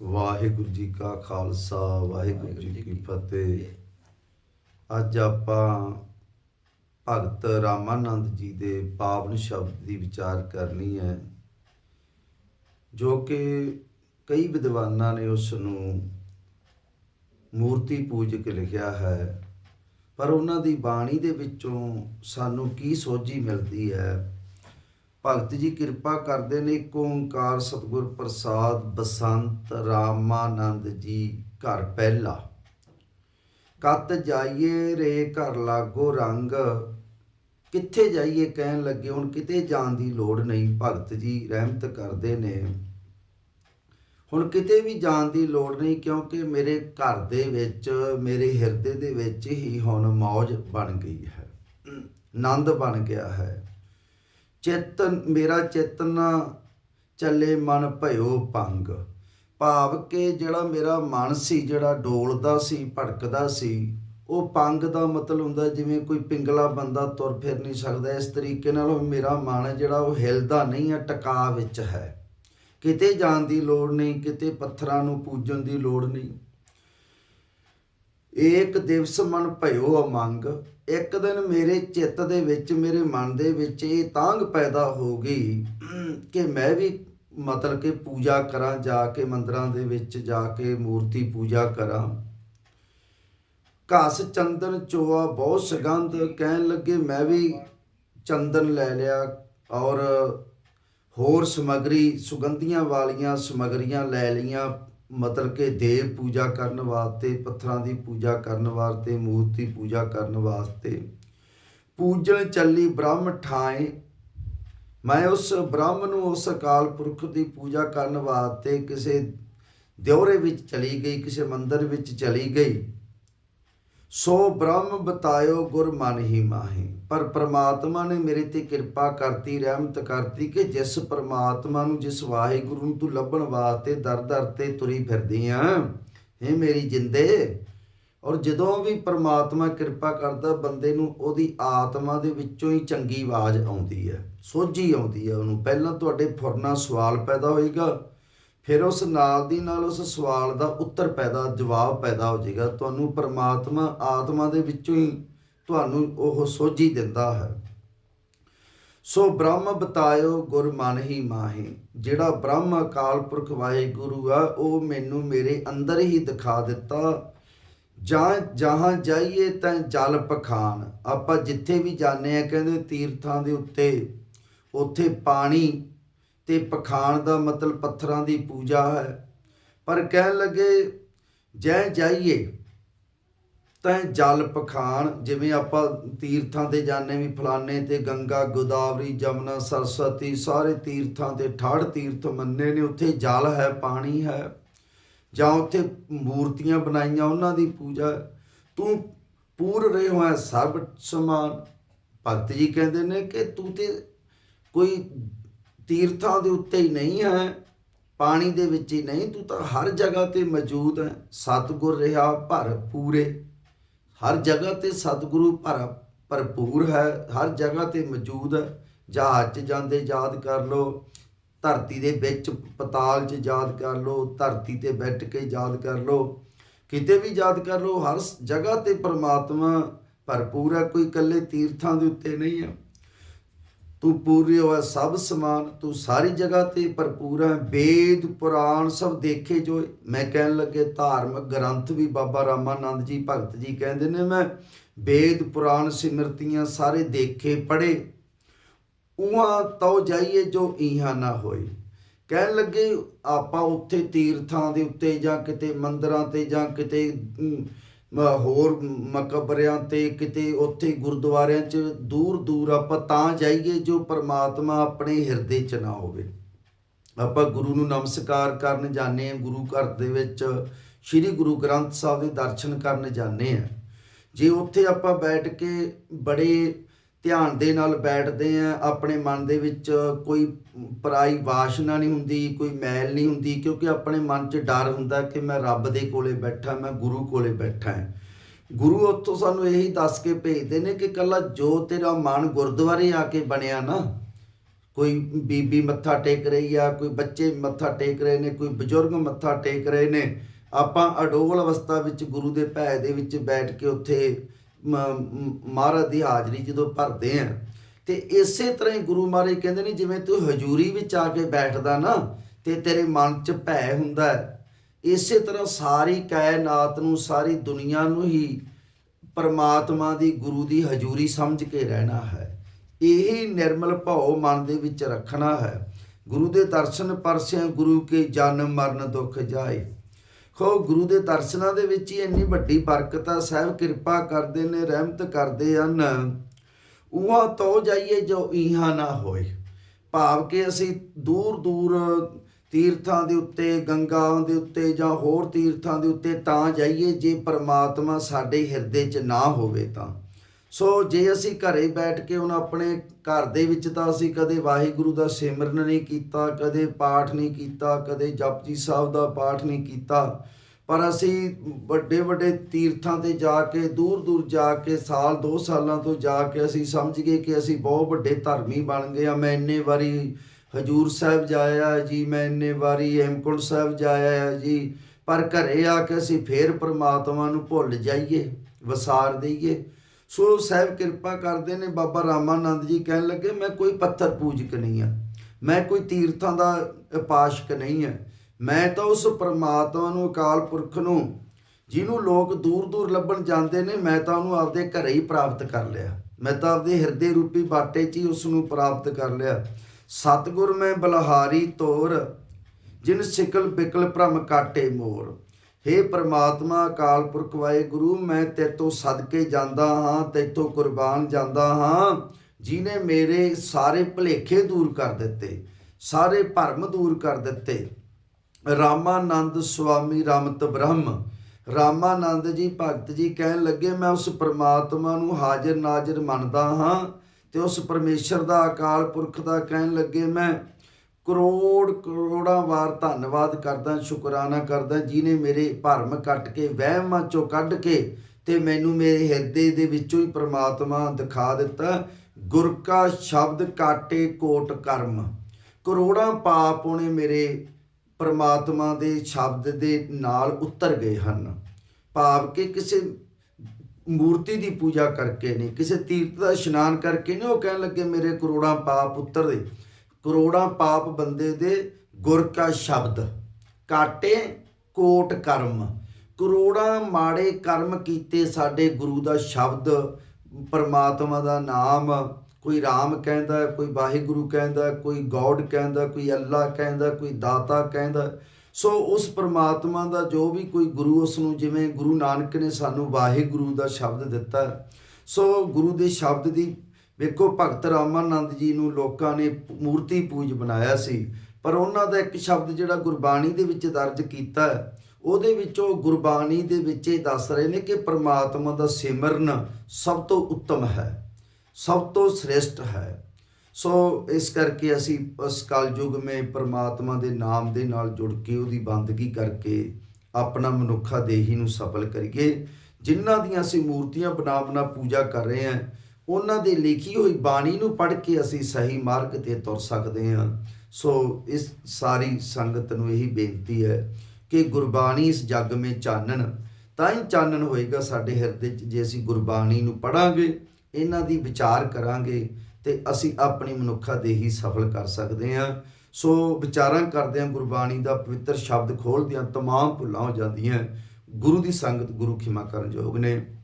ਵਾਹਿਗੁਰੂ ਜੀ ਕਾ ਖਾਲਸਾ, ਵਾਹਿਗੁਰੂ ਜੀ ਕੀ ਫਤਿਹ। ਅੱਜ ਆਪਾਂ ਭਗਤ ਰਾਮਾਨੰਦ ਜੀ ਦੇ ਪਾਵਨ ਸ਼ਬਦ ਦੀ ਵਿਚਾਰ ਕਰਨੀ ਹੈ, ਜੋ ਕਿ ਕਈ ਵਿਦਵਾਨਾਂ ਨੇ ਉਸ ਨੂੰ ਮੂਰਤੀ ਪੂਜਕ ਲਿਖਿਆ ਹੈ, ਪਰ ਉਹਨਾਂ ਦੀ ਬਾਣੀ ਦੇ ਵਿੱਚੋਂ ਸਾਨੂੰ ਕੀ ਸੋਝੀ ਮਿਲਦੀ ਹੈ ਭਗਤ ਜੀ ਕਿਰਪਾ ਕਰਦੇ ਨੇ ਇੱਕ ਓੰਕਾਰ ਸਤਿਗੁਰ ਪ੍ਰਸਾਦ ਬਸੰਤ ਰਾਮਾਨੰਦ ਜੀ ਘਰ ਪਹਿਲਾ। ਕੱਤ ਜਾਈਏ ਰੇ ਘਰ ਲਾਗੋ ਰੰਗ, ਕਿੱਥੇ ਜਾਈਏ ਕਹਿਣ ਲੱਗੇ ਹੁਣ ਕਿਤੇ ਜਾਣ ਦੀ ਲੋੜ ਨਹੀਂ, ਭਗਤ ਜੀ ਰਹਿਮਤ ਕਰਦੇ ਨੇ। ਹੁਣ ਕਿਤੇ ਵੀ ਜਾਣ ਦੀ ਲੋੜ ਨਹੀਂ ਕਿਉਂਕਿ ਮੇਰੇ ਘਰ ਦੇ ਵਿੱਚ, ਮੇਰੇ ਹਿਰਦੇ ਦੇ ਵਿੱਚ ਹੀ ਹੁਣ ਮੌਜ ਬਣ ਗਈ ਹੈ। ਆਨੰਦ ਬਣ ਗਿਆ ਹੈ। ਚੇਤਨ, ਮੇਰਾ ਚੇਤਨ ਚੱਲੇ ਮਨ ਭਇਓ ਪੰਗ ਭਾਵ ਕਿ ਜਿਹੜਾ ਮੇਰਾ ਮਨ ਸੀ, ਜਿਹੜਾ ਡੋਲਦਾ ਸੀ, ਭੜਕਦਾ ਸੀ, ਉਹ ਪੰਗ ਦਾ ਮਤਲਬ ਹੁੰਦਾ ਜਿਵੇਂ ਕੋਈ ਪਿੰਗਲਾ ਬੰਦਾ ਤੁਰ ਫਿਰ ਨਹੀਂ ਸਕਦਾ। ਇਸ ਤਰੀਕੇ ਨਾਲ ਉਹ ਮੇਰਾ ਮਨ ਹੈ ਜਿਹੜਾ ਉਹ ਹਿਲਦਾ ਨਹੀਂ ਹੈ, ਟਿਕਾ ਵਿੱਚ ਹੈ। ਕਿਤੇ ਜਾਣ ਦੀ ਲੋੜ ਨਹੀਂ, ਕਿਤੇ ਪੱਥਰਾਂ ਨੂੰ ਪੂਜਣ ਦੀ ਲੋੜ ਨਹੀਂ। ਏਕ ਦਿਵਸ ਮਨ ਭਇਓ ਅਮੰਗ। ਇੱਕ ਦਿਨ ਮੇਰੇ ਚਿੱਤ ਦੇ ਵਿੱਚ, ਮੇਰੇ ਮਨ ਦੇ ਵਿੱਚ ਇਹ ਤਾਂਗ ਪੈਦਾ ਹੋ ਗਈ ਕਿ ਮੈਂ ਵੀ ਮਤਲਬ ਕਿ ਪੂਜਾ ਕਰਾਂ, ਜਾ ਕੇ ਮੰਦਰਾਂ ਦੇ ਵਿੱਚ ਜਾ ਕੇ ਮੂਰਤੀ ਪੂਜਾ ਕਰਾਂ। ਘਾਸ, ਚੰਦਨ, ਚੋਆ, ਬਹੁਤ ਸੁਗੰਧ। ਕਹਿਣ ਲੱਗੇ, ਮੈਂ ਵੀ ਚੰਦਨ ਲੈ ਲਿਆ ਔਰ ਹੋਰ ਸਮਗਰੀ, ਸੁਗੰਧੀਆਂ ਵਾਲੀਆਂ ਸਮਗਰੀਆਂ ਲੈ ਲਈਆਂ। ਮਤਲਬ ਕਿ ਦੇਵ ਪੂਜਾ ਕਰਨ ਵਾਸਤੇ, ਪੱਥਰਾਂ ਦੀ ਪੂਜਾ ਕਰਨ ਵਾਸਤੇ, ਮੂਰਤੀ ਪੂਜਾ ਕਰਨ ਵਾਸਤੇ। ਪੂਜਣ ਚੱਲੀ ਬ੍ਰਹਮ ਠਾਏ ਮੈਂ ਉਸ ਬ੍ਰਹਮ ਨੂੰ ਉਸ ਅਕਾਲ ਪੁਰਖ ਦੀ ਪੂਜਾ ਕਰਨ ਵਾਸਤੇ ਕਿਸੇ ਦਿਉਰੇ ਵਿੱਚ ਚਲੀ ਗਈ, ਕਿਸੇ ਮੰਦਰ ਵਿੱਚ ਚਲੀ ਗਈ। ਸੋ ਬ੍ਰਹਮ ਬਤਾਇਓ ਗੁਰ ਮਨ ਹੀ ਮਾਹੀ। ਪਰ ਪ੍ਰਮਾਤਮਾ ਨੇ ਮੇਰੇ ਤੇ ਕਿਰਪਾ ਕਰਤੀ, ਰਹਿਮਤ ਕਰਤੀ ਕਿ ਜਿਸ ਪ੍ਰਮਾਤਮਾ ਨੂੰ, ਜਿਸ ਵਾਹਿਗੁਰੂ ਨੂੰ ਤੂੰ ਲੱਭਣ ਵਾਸਤੇ ਦਰ ਦਰ ਤੇ ਤੁਰੀ ਫਿਰਦੀ ਆ ਇਹ ਮੇਰੀ ਜਿੰਦੇ। ਔਰ ਜਦੋਂ ਵੀ ਪ੍ਰਮਾਤਮਾ ਕਿਰਪਾ ਕਰਦਾ, ਬੰਦੇ ਨੂੰ ਉਹਦੀ ਆਤਮਾ ਦੇ ਵਿੱਚੋਂ ਹੀ ਚੰਗੀ ਆਵਾਜ਼ ਆਉਂਦੀ ਹੈ, ਸੋਝੀ ਆਉਂਦੀ ਹੈ ਉਹਨੂੰ। ਪਹਿਲਾਂ ਤੁਹਾਡੇ ਫੁਰਨਾ ਸਵਾਲ ਪੈਦਾ ਹੋਏਗਾ ਫਿਰ ਉਸ ਨਾਲ ਦੀ ਨਾਲ ਉਸ ਸਵਾਲ ਦਾ ਉੱਤਰ ਪੈਦਾ, ਜਵਾਬ ਪੈਦਾ ਹੋ ਜਾਏਗਾ। ਤੁਹਾਨੂੰ ਪਰਮਾਤਮਾ ਆਤਮਾ ਦੇ ਵਿੱਚੋਂ ਹੀ ਤੁਹਾਨੂੰ ਉਹ ਸੋਝੀ ਦਿੰਦਾ ਹੈ। ਸੋ ਬ੍ਰਹਮ ਬਤਾਇਓ ਗੁਰ ਮਨ ਹੀ ਮਾਹੀ। ਜਿਹੜਾ ਬ੍ਰਹਮ ਅਕਾਲ ਪੁਰਖ ਵਾਹਿਗੁਰੂ ਆ, ਉਹ ਮੈਨੂੰ ਮੇਰੇ ਅੰਦਰ ਹੀ ਦਿਖਾ ਦਿੱਤਾ। ਜਾਂ ਜਹਾਂ ਜਾਈਏ ਤਾਂ ਜਲ ਪਖਾਨ। ਆਪਾਂ ਜਿੱਥੇ ਵੀ ਜਾਂਦੇ ਆ, ਕਹਿੰਦੇ ਤੀਰਥਾਂ ਦੇ ਉੱਤੇ, ਉੱਥੇ ਪਾਣੀ ਤੇ ਪਖਾਨ ਦਾ ਮਤਲਬ ਪੱਥਰਾਂ ਦੀ ਪੂਜਾ ਹੈ। ਪਰ ਕਹਿਣ ਲੱਗੇ, ਜੈ ਜਾਈਏ, ਤਾਂ ਜਲ ਪਖਾਨ ਜਿਵੇਂ ਆਪਾਂ ਤੀਰਥਾਂ ਤੇ ਜਾਂਦੇ ਵੀ ਫਲਾਣੇ ਤੇ ਗੰਗਾ, ਗੋਦਾਵਰੀ, ਜਮਨਾ ਸਰਸਤੀ ਸਾਰੇ ਤੀਰਥਾਂ ਤੇ ਠਾੜ ਤੀਰਥ ਮੰਨੇ ਨੇ, ਉੱਥੇ ਜਲ ਹੈ, ਪਾਣੀ ਹੈ। ਜਾਂ ਉੱਥੇ ਮੂਰਤੀਆਂ ਬਣਾਈਆਂ, ਉਹਨਾਂ ਦੀ ਪੂਜਾ ਤੂੰ ਪੂਰ ਰਹੇ ਹੋਇਆ ਸਰਬ ਸਮਾਨ। ਭਗਤ ਜੀ ਕਹਿੰਦੇ ਨੇ ਕਿ ਤੂੰ ਤੇ ਕੋਈ ਤੀਰਥਾਂ ਦੇ ਉੱਤੇ ਹੀ ਨਹੀਂ ਹੈ, ਪਾਣੀ ਦੇ ਵਿੱਚ ਹੀ ਨਹੀਂ, ਤੂੰ ਤਾਂ ਹਰ ਜਗ੍ਹਾ ਤੇ ਮੌਜੂਦ ਹੈ। ਸਤਿਗੁਰ ਰਿਹਾ ਭਰ ਪੂਰੇ ਹਰ ਜਗ੍ਹਾ ਤੇ ਸਤਿਗੁਰੂ ਭਰ, ਭਰਪੂਰ ਹੈ, ਹਰ ਜਗ੍ਹਾ ਤੇ ਮੌਜੂਦ ਹੈ। ਜਹਾਜ਼ 'ਚ ਜਾਂਦੇ ਯਾਦ ਕਰ ਲਓ, ਧਰਤੀ ਦੇ ਵਿੱਚ ਪਤਾਲ 'ਚ ਯਾਦ ਕਰ ਲਓ, ਧਰਤੀ ਤੇ ਬੈਠ ਕੇ ਯਾਦ ਕਰ ਲਓ। ਕਿਤੇ ਵੀ ਯਾਦ ਕਰ ਲਓ, ਹਰ ਜਗ੍ਹਾ ਤੇ ਪਰਮਾਤਮਾ ਭਰਪੂਰ ਹੈ, ਕੋਈ ਇਕੱਲੇ ਤੀਰਥਾਂ ਦੇ ਉੱਤੇ ਨਹੀਂ ਹੈ। ਤੂੰ ਪੂਰੇ ਹੋਇਆ ਸਭ ਸਮਾਨ, ਤੂੰ ਸਾਰੀ ਜਗ੍ਹਾ ਤੇ ਭਰਪੂਰ ਹੈ। ਵੇਦ, ਪੁਰਾਣ ਸਭ ਦੇਖੇ ਜੋ ਮੈਂ ਕਹਿਣ ਲੱਗੇ, ਧਾਰਮਿਕ ਗ੍ਰੰਥ ਵੀ ਬਾਬਾ ਰਾਮਾਨੰਦ ਜੀ, ਭਗਤ ਜੀ ਕਹਿੰਦੇ ਨੇ, ਮੈਂ ਵੇਦ, ਪੁਰਾਣ ਸਿਮਰਤੀਆਂ ਸਾਰੇ ਦੇਖੇ ਪੜੇ ਉਹਾਂ ਤਉ ਜਾਈਏ ਜੋ ਇਹਾਂ ਨਾ ਹੋਏ। ਕਹਿਣ ਲੱਗੇ, ਆਪਾਂ ਉੱਥੇ ਤੀਰਥਾਂ ਦੇ ਉੱਤੇ ਜਾਂ ਕਿਤੇ ਮੰਦਰਾਂ ਤੇ ਜਾਂ ਕਿਤੇ ਹੋਰ ਮਕਬਰਿਆਂ ਤੇ ਕਿਤੇ ਉੱਥੇ ਗੁਰਦੁਆਰਿਆਂ 'ਚ ਦੂਰ ਦੂਰ ਆਪਾਂ ਤਾਂ ਜਾਈਏ ਜੋ ਪਰਮਾਤਮਾ ਆਪਣੇ ਹਿਰਦੇ 'ਚ ਨਾ ਹੋਵੇ। ਆਪਾਂ ਗੁਰੂ ਨੂੰ ਨਮਸਕਾਰ ਕਰਨ ਜਾਂਦੇ ਹਾਂ, ਗੁਰੂ ਘਰ ਦੇ ਵਿੱਚ ਸ੍ਰੀ ਗੁਰੂ ਗ੍ਰੰਥ ਸਾਹਿਬ ਦੇ ਦਰਸ਼ਨ ਕਰਨ ਜਾਂਦੇ ਹਾਂ। ਜੇ ਉੱਥੇ ਆਪਾਂ ਬੈਠ ਕੇ ਬੜੇ ਧਿਆਨ ਦੇ ਨਾਲ ਬੈਠਦੇ ਆ, ਆਪਣੇ ਮਨ ਦੇ ਵਿੱਚ ਕੋਈ ਪਰਾਈ ਵਾਸ਼ਨਾ ਨਹੀਂ ਹੁੰਦੀ, ਕੋਈ ਮੈਲ ਨਹੀਂ ਹੁੰਦੀ, ਕਿਉਂਕਿ ਆਪਣੇ ਮਨ 'ਚ ਡਰ ਹੁੰਦਾ ਕਿ ਮੈਂ ਰੱਬ ਦੇ ਕੋਲੇ ਬੈਠਾ, ਮੈਂ ਗੁਰੂ ਕੋਲੇ ਬੈਠਾ ਹਾਂ। ਗੁਰੂ ਉੱਥੋਂ ਸਾਨੂੰ ਇਹੀ ਦੱਸ ਕੇ ਭੇਜਦੇ ਨੇ ਕਿ ਕੱਲਾ ਜੋ ਤੇਰਾ ਮਨ ਗੁਰਦੁਆਰੇ ਆ ਕੇ ਬਣਿਆ ਨਾ, ਕੋਈ ਬੀਬੀ ਮੱਥਾ ਟੇਕ ਰਹੀ ਆ, ਕੋਈ ਬੱਚੇ ਮੱਥਾ ਟੇਕ ਰਹੇ ਨੇ, ਕੋਈ ਬਜ਼ੁਰਗ ਮੱਥਾ ਟੇਕ ਰਹੇ ਨੇ, ਆਪਾਂ ਅਡੋਲ ਅਵਸਥਾ ਵਿੱਚ ਗੁਰੂ ਦੇ ਭੈ ਦੇ ਵਿੱਚ ਬੈਠ ਕੇ ਉੱਥੇ ਮਹਾਰਾਜ ਦੀ ਹਾਜ਼ਰੀ ਜਦੋਂ ਭਰਦੇ ਆ, ਤੇ ਇਸੇ ਤਰ੍ਹਾਂ ਹੀ ਗੁਰੂ ਮਹਾਰਾਜ ਕਹਿੰਦੇ ਨੇ, ਜਿਵੇਂ ਤੂੰ ਹਜ਼ੂਰੀ ਵਿੱਚ ਆ ਕੇ ਬੈਠਦਾ ਨਾ, ਤੇ ਤੇਰੇ ਮਨ 'ਚ ਭੈ ਹੁੰਦਾ ਹੈ। ਇਸੇ ਤਰ੍ਹਾਂ ਸਾਰੀ ਕਾਇਨਾਤ ਨੂੰ, ਸਾਰੀ ਦੁਨੀਆ ਨੂੰ ਹੀ ਪਰਮਾਤਮਾ ਦੀ, ਗੁਰੂ ਦੀ ਹਜ਼ੂਰੀ ਸਮਝ ਕੇ ਰਹਿਣਾ ਹੈ। ਇਹੀ ਨਿਰਮਲ ਭਾਉ ਮਨ ਦੇ ਵਿੱਚ ਰੱਖਣਾ ਹੈ। ਗੁਰੂ ਦੇ ਦਰਸ਼ਨ ਪਰਸਿਆਂ ਗੁਰੂ ਕੇ ਜਨਮ ਮਰਨ ਦੁੱਖ ਜਾਏ। ਖੋ ਗੁਰੂ ਦੇ ਦਰਸ਼ਨਾਂ ਦੇ ਵਿੱਚ ਹੀ ਇੰਨੀ ਵੱਡੀ ਬਰਕਤ ਆ। ਸਾਹਿਬ ਕਿਰਪਾ ਕਰਦੇ ਨੇ, ਰਹਿਮਤ ਕਰਦੇ ਹਨ। ਉਹਾਂ ਤੋਂ ਜਾਈਏ ਜੋ ਇਹਾਂ ਨਾ ਹੋਏ। ਭਾਵ ਕਿ ਅਸੀਂ ਦੂਰ ਦੂਰ ਤੀਰਥਾਂ ਦੇ ਉੱਤੇ ਗੰਗਾ ਦੇ ਉੱਤੇ ਜਾਂ ਹੋਰ ਤੀਰਥਾਂ ਦੇ ਉੱਤੇ ਤਾਂ ਜਾਈਏ, ਜੇ ਪਰਮਾਤਮਾ ਸਾਡੇ ਹਿਰਦੇ 'ਚ ਨਾ ਹੋਵੇ ਤਾਂ। ਸੋ ਜੇ ਅਸੀਂ ਘਰੇ ਬੈਠ ਕੇ ਹੁਣ ਆਪਣੇ ਘਰ ਦੇ ਵਿੱਚ ਤਾਂ ਅਸੀਂ ਕਦੇ ਵਾਹਿਗੁਰੂ ਦਾ ਸਿਮਰਨ ਨਹੀਂ ਕੀਤਾ, ਕਦੇ ਪਾਠ ਨਹੀਂ ਕੀਤਾ, ਕਦੇ ਜਪਜੀ ਸਾਹਿਬ ਦਾ ਪਾਠ ਨਹੀਂ ਕੀਤਾ। ਪਰ ਅਸੀਂ ਵੱਡੇ ਵੱਡੇ ਤੀਰਥਾਂ ਤੇ ਜਾ ਕੇ, ਦੂਰ ਦੂਰ ਜਾ ਕੇ, ਸਾਲ ਦੋ ਸਾਲਾਂ ਤੋਂ ਜਾ ਕੇ ਅਸੀਂ ਸਮਝ ਗਏ ਕਿ ਅਸੀਂ ਬਹੁਤ ਵੱਡੇ ਧਰਮੀ ਬਣ ਗਏ ਆ ਮੈਂ ਇੰਨੇ ਵਾਰੀ ਹਜੂਰ ਸਾਹਿਬ ਜਾਇਆ ਜੀ, ਮੈਂ ਇੰਨੇ ਵਾਰੀ ਹੇਮਕੁੰਟ ਸਾਹਿਬ ਜਾਇਆ ਜੀ। ਪਰ ਘਰੇ ਆ ਕੇ ਅਸੀਂ ਫੇਰ ਪ੍ਰਮਾਤਮਾ ਨੂੰ ਭੁੱਲ ਜਾਈਏ, ਵਸਾਰ ਦਈਏ। ਸੋ ਸਾਹਿਬ ਕਿਰਪਾ ਕਰਦੇ ਨੇ ਬਾਬਾ ਰਾਮਾਨੰਦ ਜੀ ਕਹਿਣ ਲੱਗੇ, ਮੈਂ ਕੋਈ ਪੱਥਰ ਪੂਜਕ ਨਹੀਂ ਆ ਮੈਂ ਕੋਈ ਤੀਰਥਾਂ ਦਾ ਉਪਾਸ਼ਕ ਨਹੀਂ ਆ ਮੈਂ ਤਾਂ ਉਸ ਪਰਮਾਤਮਾ ਨੂੰ, ਅਕਾਲ ਪੁਰਖ ਨੂੰ, ਜਿਹਨੂੰ ਲੋਕ ਦੂਰ ਦੂਰ ਲੱਭਣ ਜਾਂਦੇ ਨੇ, ਮੈਂ ਤਾਂ ਉਹਨੂੰ ਆਪਦੇ ਘਰੇ ਹੀ ਪ੍ਰਾਪਤ ਕਰ ਲਿਆ। ਮੈਂ ਤਾਂ ਆਪਦੇ ਹਿਰਦੇ ਰੂਪੀ ਬਾਟੇ 'ਚ ਹੀ ਉਸ ਨੂੰ ਪ੍ਰਾਪਤ ਕਰ ਲਿਆ। ਸਤਿਗੁਰ ਮੈਂ ਬਲਹਾਰੀ ਤੋਰ, ਜਿਨ ਸਿਕਲ ਬਿਕਲ ਭ੍ਰਮ ਕਾਟੇ ਮੋਰ। ਹੇ ਪ੍ਰਮਾਤਮਾ, ਅਕਾਲ ਪੁਰਖ ਵਾਹਿਗੁਰੂ, ਮੈਂ ਤੇਤੋਂ ਸਦਕੇ ਜਾਂਦਾ ਹਾਂ, ਤੇਤੋਂ ਕੁਰਬਾਨ ਜਾਂਦਾ ਹਾਂ। ਜਿਨੇ ਮੇਰੇ ਸਾਰੇ ਭੁਲੇਖੇ ਦੂਰ ਕਰ ਦਿੱਤੇ, ਸਾਰੇ ਭਰਮ ਦੂਰ ਕਰ ਦਿੱਤੇ। ਰਾਮਾਨੰਦ ਸੁਆਮੀ ਰਮਤ ਬ੍ਰਹਮ, ਰਾਮਾਨੰਦ ਜੀ ਭਗਤ ਜੀ ਕਹਿਣ ਲੱਗੇ, ਮੈਂ ਉਸ ਪ੍ਰਮਾਤਮਾ ਨੂੰ ਹਾਜ਼ਰ ਨਾਜ਼ਰ ਮੰਨਦਾ ਹਾਂ ਤੇ ਉਸ ਪਰਮੇਸ਼ਰ ਦਾ, ਅਕਾਲ ਪੁਰਖ ਦਾ ਕਹਿਣ ਲੱਗੇ, ਮੈਂ ਕਰੋੜ ਕਰੋੜਾਂ ਵਾਰ ਧੰਨਵਾਦ ਕਰਦਾ, ਸ਼ੁਕਰਾਨਾ ਕਰਦਾ ਜਿਨੇ ਮੇਰੇ ਭਰਮ ਕੱਟ ਕੇ, ਵਹਿਮਾਂ ਚੋਂ ਕੱਢ ਕੇ ਤੇ ਮੈਨੂੰ ਮੇਰੇ ਹਿਰਦੇ ਦੇ ਵਿੱਚੋਂ ਹੀ ਪ੍ਰਮਾਤਮਾ ਦਿਖਾ ਦਿੱਤਾ। ਗੁਰ ਕਾ ਸ਼ਬਦ ਕਾਟੇ ਕੋਟ ਕਰਮ। ਕਰੋੜਾਂ ਪਾਪ ਉਹਨੇ ਮੇਰੇ ਪਰਮਾਤਮਾ ਦੇ ਸ਼ਬਦ ਦੇ ਨਾਲ ਉਤਰ ਗਏ ਹਨ। ਭਾਵ ਕਿ ਕਿਸੇ ਮੂਰਤੀ ਦੀ ਪੂਜਾ ਕਰਕੇ ਨਹੀਂ, ਕਿਸੇ ਤੀਰਥ ਦਾ ਇਸ਼ਨਾਨ ਕਰਕੇ ਨਹੀਂ ਉਹ ਕਹਿਣ ਲੱਗੇ, ਮੇਰੇ ਕਰੋੜਾਂ ਪਾਪ ਉਤਰਦੇ। ਕਰੋੜਾਂ ਪਾਪ ਬੰਦੇ ਦੇ ਗੁਰ ਕਾ ਸ਼ਬਦ, ਕਾਟੇ ਕੋਟ ਕਰਮ। ਕਰੋੜਾਂ ਮਾੜੇ ਕਰਮ ਕੀਤੇ ਸਾਡੇ ਗੁਰੂ ਦਾ ਸ਼ਬਦ, ਪਰਮਾਤਮਾ ਦਾ ਨਾਮ। ਕੋਈ ਰਾਮ ਕਹਿੰਦਾ, ਕੋਈ ਵਾਹਿਗੁਰੂ ਕਹਿੰਦਾ, ਕੋਈ ਗੋਡ ਕਹਿੰਦਾ, ਕੋਈ ਅੱਲਾ ਕਹਿੰਦਾ, ਕੋਈ ਦਾਤਾ ਕਹਿੰਦਾ। ਸੋ ਉਸ ਪਰਮਾਤਮਾ ਦਾ ਜੋ ਵੀ ਕੋਈ ਗੁਰੂ ਉਸ ਨੂੰ ਜਿਵੇਂ ਗੁਰੂ ਨਾਨਕ ਨੇ ਸਾਨੂੰ ਵਾਹਿਗੁਰੂ ਦਾ ਸ਼ਬਦ ਦਿੱਤਾ। ਸੋ ਗੁਰੂ ਦੇ ਸ਼ਬਦ ਦੀ ਵੇਖੋ, ਭਗਤ ਰਾਮਾਨੰਦ ਜੀ ਨੂੰ ਲੋਕਾਂ ਨੇ ਮੂਰਤੀ ਪੂਜ ਬਣਾਇਆ ਸੀ, ਪਰ ਉਹਨਾਂ ਦਾ ਇੱਕ ਸ਼ਬਦ ਜਿਹੜਾ ਗੁਰਬਾਣੀ ਦੇ ਵਿੱਚ ਦਰਜ ਕੀਤਾ ਉਹਦੇ ਵਿੱਚ ਉਹ ਗੁਰਬਾਣੀ ਦੇ ਵਿੱਚ ਇਹ ਦੱਸ ਰਹੇ ਨੇ ਕਿ ਪ੍ਰਮਾਤਮਾ ਦਾ ਸਿਮਰਨ ਸਭ ਤੋਂ ਉੱਤਮ ਹੈ, ਸਭ ਤੋਂ ਸ੍ਰੇਸ਼ਟ ਹੈ। ਸੋ ਇਸ ਕਰਕੇ ਅਸੀਂ ਉਸ ਕਲਯੁਗ ਮੇ ਪ੍ਰਮਾਤਮਾ ਦੇ ਨਾਮ ਦੇ ਨਾਲ ਜੁੜ ਕੇ ਉਹਦੀ ਬੰਦਗੀ ਕਰਕੇ ਆਪਣਾ ਮਨੁੱਖਾ ਦੇਹੀ ਨੂੰ ਸਫਲ ਕਰੀਏ, ਜਿਨ੍ਹਾਂ ਦੀਆਂ ਅਸੀਂ ਮੂਰਤੀਆਂ ਬਣਾ ਬਣਾ ਪੂਜਾ ਕਰ ਰਹੇ ਹਾਂ ਉਹਨਾਂ ਦੇ ਲਿਖੀ ਹੋਈ ਬਾਣੀ ਨੂੰ ਪੜ੍ਹ ਕੇ ਅਸੀਂ ਸਹੀ ਮਾਰਗ ਤੇ ਤੁਰ ਸਕਦੇ ਹਾਂ। ਸੋ ਇਸ ਸਾਰੀ ਸੰਗਤ ਨੂੰ ਇਹੀ ਬੇਨਤੀ ਹੈ ਕਿ ਗੁਰਬਾਣੀ ਇਸ ਜੱਗ ਮੇ ਚਾਨਣ। ਤਾਂ ਹੀ ਚਾਨਣ ਹੋਏਗਾ ਸਾਡੇ ਹਿਰਦੇ 'ਚ, ਜੇ ਅਸੀਂ ਗੁਰਬਾਣੀ ਨੂੰ ਪੜਾਂਗੇ ਇਹਨਾਂ ਦੀ ਵਿਚਾਰ ਕਰਾਂਗੇ ਤੇ ਅਸੀਂ ਆਪਣੀ ਮਨੁੱਖਾ ਦੇਹੀ ਸਫਲ ਕਰ ਸਕਦੇ ਹਾਂ। ਸੋ ਵਿਚਾਰਾਂ ਕਰਦੇ ਹਾਂ, ਗੁਰਬਾਣੀ ਦਾ ਪਵਿੱਤਰ ਸ਼ਬਦ ਖੋਲ੍ਹਦਿਆਂ ਤਮਾਮ ਭੁੱਲਾਂ ਹੋ ਜਾਂਦੀਆਂ। ਗੁਰੂ ਦੀ ਸੰਗਤ ਗੁਰੂ ਖਿਮਾ ਕਰਨ ਯੋਗ ਨੇ।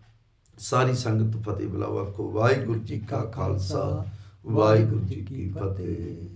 ਸਾਰੀ ਸੰਗਤ ਫਤਿਹ ਬੁਲਾਓ ਆਖੋ ਵਾਹਿਗੁਰੂ ਜੀ ਕਾ ਖਾਲਸਾ ਵਾਹਿਗੁਰੂ ਜੀ ਕੀ ਫਤਿਹ।